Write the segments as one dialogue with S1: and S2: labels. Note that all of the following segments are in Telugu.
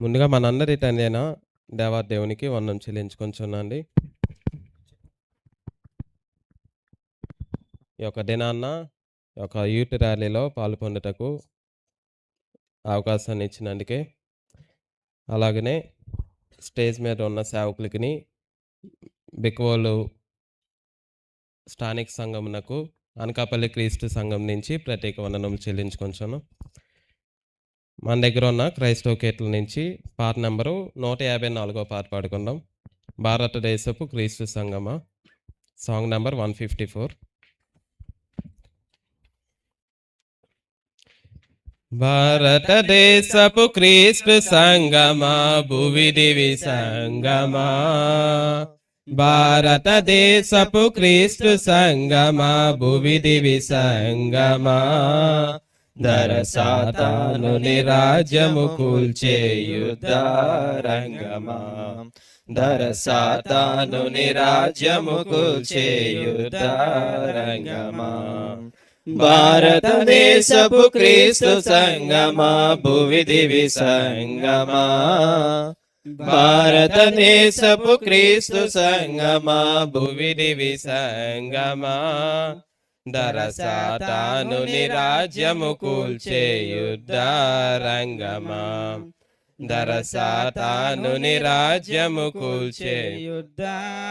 S1: ముందుగా మనందరి తండ్రి దేవా దేవునికి వందనం చెల్లించుకొంచున్నాండి. ఈ యొక్క దినాన్న ఈ యొక్క యూత్ ర్యాలీలో పాల్పొందుటకు అవకాశాన్ని ఇచ్చినందుకే అలాగనే స్టేజ్ మీద ఉన్న సేవకులకి బిక్వోలు స్థానిక సంఘమునకు అనకాపల్లి క్రీస్తు సంఘం నుంచి ప్రత్యేక వందనం చెల్లించుకొంచాను. మన దగ్గర ఉన్న క్రైస్తవ కేట్ల నుంచి పాట నెంబరు నూట యాభై నాలుగో పాట పాడుకుందాం. భారతదేశపు క్రీస్తు సంగమా song number one fifty four. భారతదేశపు క్రీస్తు సంగమా భువిదివి సంగమా భారతదేశపు క్రీస్తు సంగమా భువిదివి సంగమా ధర సాతాను రాజ్యము కూల్చే యుద్ధ రంగమా ధర సాతాను రాజ్యము కూల్చే యుద్ధ భారతదేశపు క్రీస్తు సంగమా భువిదివి సంగమా. భారతదేశపు క్రీస్తు సంగమా భువిదివి సంగమా. ధర సాతాను రాజ్యము కూల్చే యుద్ధ రంగమా. ధర సాతాను రాజ్యము కూల్చే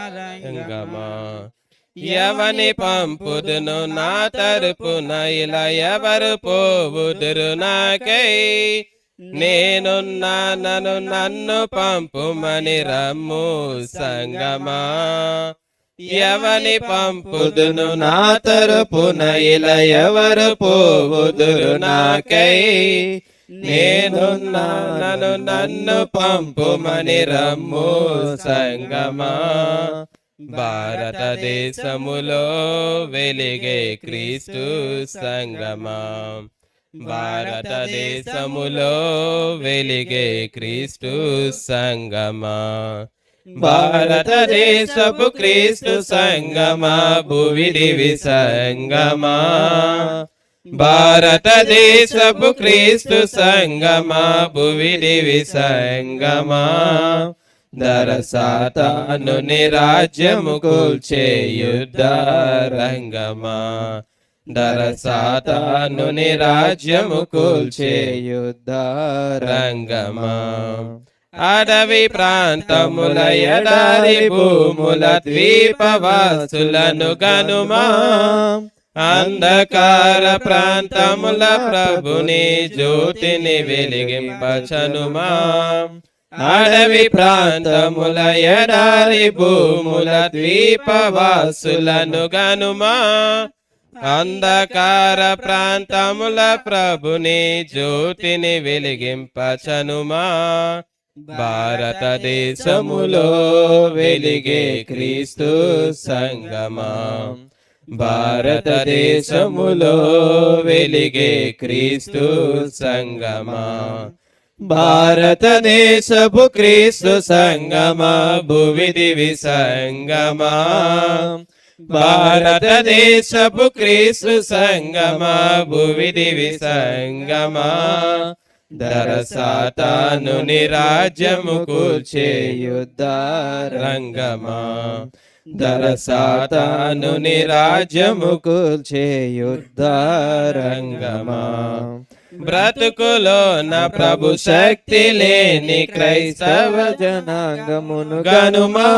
S1: రంగమా. ఎవని పంపుదును నా తరపున ఇలా ఎవరు పోవుదురు నాకై. నేనున్నానను నన్ను పంపుమని రమ్ము సంగమా. ఎవని పంపుదును నా తరపున ఇలా ఎవరు పోవుదురు నాకై? నేనున్నానను నన్ను పంపుమని రమ్ము సంగమా? భారతదేశములో వెలిగే క్రీస్తు సంగమా? భారతదేశములో వెలిగే క్రీస్తు సంగమా? భారతదేశపు క్రీస్తు సంగమా భువిడివి సంగమా భారతదేశపు క్రీస్తు సంగమా భువిడివి సంగమా దరసాతాను నిరాజ్యము కూల్చే యుద్ధ రంగమా? దరసాతాను నిరాజ్యము కూల్చే యుద్ధ రంగమా? అడవి ప్రాంతముల ఎడారి భూముల ద్వీపవాసులను గనుమా. అంధకార ప్రాంతముల ప్రభుని జ్యోతిని వెలిగింపచనుమా. అడవి ప్రాంతముల ఎడారి భూముల ద్వీపవాసులను గనుమా. అంధకార ప్రాంతముల ప్రభుని జ్యోతిని వెలిగింపచనుమా. భారతదేశములో వెలిగే క్రీస్తు సంగమా. భారతదేశములో వెలిగే క్రీస్తు సంగమా. భారతదేశపు క్రీస్తు సంగమా భువిదివి సంగమా. భారతదేశపు క్రీస్తు సంగమా భువిదివి సంగమా. దరసాతాను నిరాజ్యము రాజ్యము కూల్చే యుద్ధ రంగమా ధర సాతాను కూల్చే యుద్ధ రంగమా బ్రతుకులో ప్రభు శక్తి లేని క్రైస్తవ జనాంగమును గనుమా?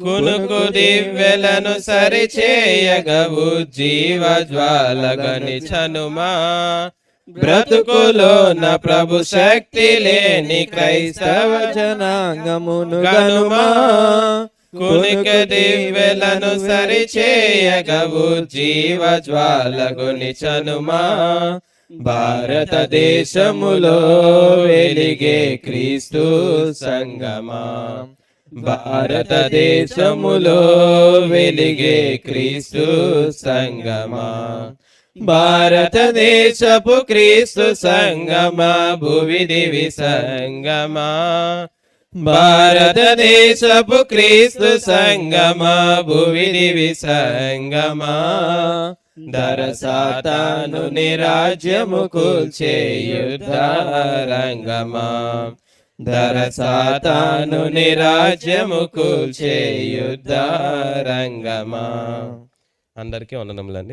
S1: కునుకు దివ్యలను సరిచేయగవు జీవ జ్వాలగని చనుమా? బ్రతుకులో నా ప్రభు శక్తి లేని క్రైస్తవ జనాంగమును గనుమా. కునిక దివ్యలను సరిచేయగవు జీవ జ్వాలగుని నిచనుమా. భారతదేశములో వెలిగే క్రీస్తు సంగమా. భారతదేశములో వెలిగే క్రీస్తు సంగమా. భారతదేశపు క్రీస్తు సంగమా భువిదివి సంగమా భారతదేశపు క్రీస్తు సంగమా భువిదివి సంగమా ధర నిరాజ్యము రాజ్యము కూల్చే యుద్ధ రంగమా? దర నిరాజ్యము కూల్చే యుద్ధ రంగమా?
S2: అందరికీ వందనములండి.